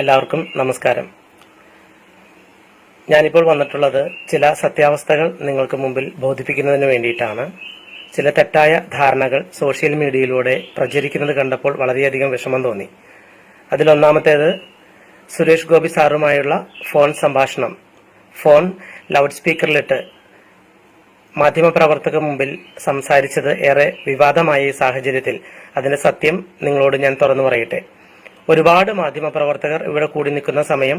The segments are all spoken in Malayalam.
എല്ലാവർക്കും നമസ്കാരം. ഞാനിപ്പോൾ വന്നിട്ടുള്ളത് ചില സത്യാവസ്ഥകൾ നിങ്ങൾക്ക് മുമ്പിൽ ബോധിപ്പിക്കുന്നതിന് വേണ്ടിയിട്ടാണ്. ചില തെറ്റായ ധാരണകൾ സോഷ്യൽ മീഡിയയിലൂടെ പ്രചരിക്കുന്നത് കണ്ടപ്പോൾ വളരെയധികം വിഷമം തോന്നി. അതിലൊന്നാമത്തേത് സുരേഷ് ഗോപി സാറുമായുള്ള ഫോൺ സംഭാഷണം. ഫോൺ ലൗഡ് സ്പീക്കറിലിട്ട് മാധ്യമപ്രവർത്തക മുമ്പിൽ സംസാരിച്ചത് ഏറെ വിവാദമായ ഈ സാഹചര്യത്തിൽ. അതിന്റെ സത്യം നിങ്ങളോട് ഞാൻ തുറന്നു പറയട്ടെ. ഒരുപാട് മാധ്യമപ്രവർത്തകർ ഇവിടെ കൂടി നിൽക്കുന്ന സമയം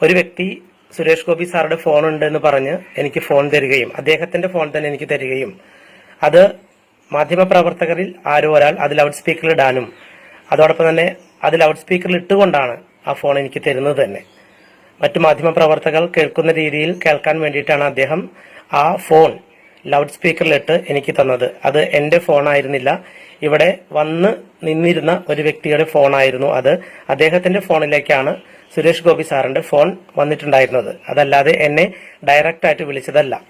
ഒരു വ്യക്തി സുരേഷ് ഗോപി സാറുടെ ഫോൺ ഉണ്ട് എന്ന് പറഞ്ഞ് എനിക്ക് ഫോൺ തരികയും അദ്ദേഹത്തിന്റെ ഫോൺ തന്നെ എനിക്ക് തരികയും അത് മാധ്യമപ്രവർത്തകരിൽ ആരോ ഒരാൾ അത് ലൗഡ് സ്പീക്കറിൽ ഇടാനും അതോടൊപ്പം തന്നെ അത് ലൗഡ് സ്പീക്കറിൽ ഇട്ടുകൊണ്ടാണ് ആ ഫോൺ എനിക്ക് തരുന്നത് തന്നെ. മറ്റു മാധ്യമപ്രവർത്തകർ കേൾക്കുന്ന രീതിയിൽ കേൾക്കാൻ വേണ്ടിയിട്ടാണ് അദ്ദേഹം ആ ഫോൺ ലൗഡ് സ്പീക്കറിലിട്ട് എനിക്ക് തന്നത്. അത് എന്റെ ഫോണായിരുന്നില്ല. ഇവിടെ വന്ന് നിന്നിരുന്ന ഒരു വ്യക്തിയുടെ ഫോണായിരുന്നു അത്. അദ്ദേഹത്തിന്റെ ഫോണിലേക്കാണ് സുരേഷ് ഗോപി സാറിന്റെ ഫോൺ വന്നിട്ടുണ്ടായിരുന്നത്. അതല്ലാതെ എന്നെ ഡയറക്റ്റ് ആയിട്ട് വിളിച്ചതല്ല.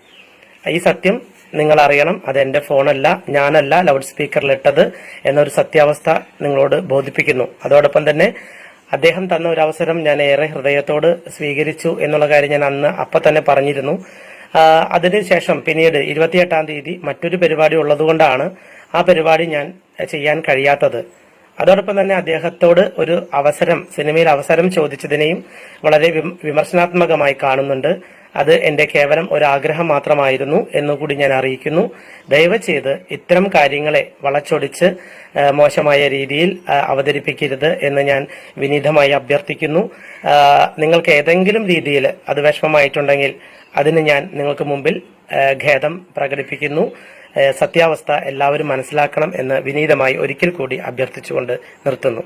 ഈ സത്യം നിങ്ങൾ അറിയണം അത് എന്റെ ഫോണല്ല ഞാനല്ല ലൗഡ് സ്പീക്കറിലിട്ടത് എന്നൊരു സത്യാവസ്ഥ നിങ്ങളോട് ബോധിപ്പിക്കുന്നു. അതോടൊപ്പം തന്നെ അദ്ദേഹം തന്ന ഒരു അവസരം ഞാൻ ഏറെ ഹൃദയത്തോട് സ്വീകരിച്ചു എന്നുള്ള കാര്യം ഞാൻ അന്ന് അപ്പം തന്നെ പറഞ്ഞിരുന്നു. അതിനുശേഷം പിന്നീട് ഇരുപത്തിയെട്ടാം തീയതി മറ്റൊരു പരിപാടി ഉള്ളതുകൊണ്ടാണ് ആ പരിപാടി ഞാൻ ചെയ്യാൻ കഴിയാത്തത്. അതോടൊപ്പം തന്നെ അദ്ദേഹത്തോട് ഒരു അവസരം സിനിമയിൽ അവസരം ചോദിച്ചതിനെയും വളരെ വിമർശനാത്മകമായി കാണുന്നുണ്ട്. അത് എന്റെ കേവലം ഒരു ആഗ്രഹം മാത്രമായിരുന്നു എന്നുകൂടി ഞാൻ അറിയിക്കുന്നു. ദയവ് ചെയ്ത് ഇത്തരം കാര്യങ്ങളെ വളച്ചൊടിച്ച് മോശമായ രീതിയിൽ അവതരിപ്പിക്കരുത് എന്ന് ഞാൻ വിനീതമായി അഭ്യർത്ഥിക്കുന്നു. നിങ്ങൾക്ക് ഏതെങ്കിലും രീതിയിൽ അത് വിഷമമായിട്ടുണ്ടെങ്കിൽ അതിന് ഞാൻ നിങ്ങൾക്ക് മുമ്പിൽ ഖേദം പ്രകടിപ്പിക്കുന്നു. സത്യാവസ്ഥ എല്ലാവരും മനസ്സിലാക്കണം എന്ന് വിനീതമായി ഒരിക്കൽ കൂടി അഭ്യർത്ഥിച്ചുകൊണ്ട് നിർത്തുന്നു.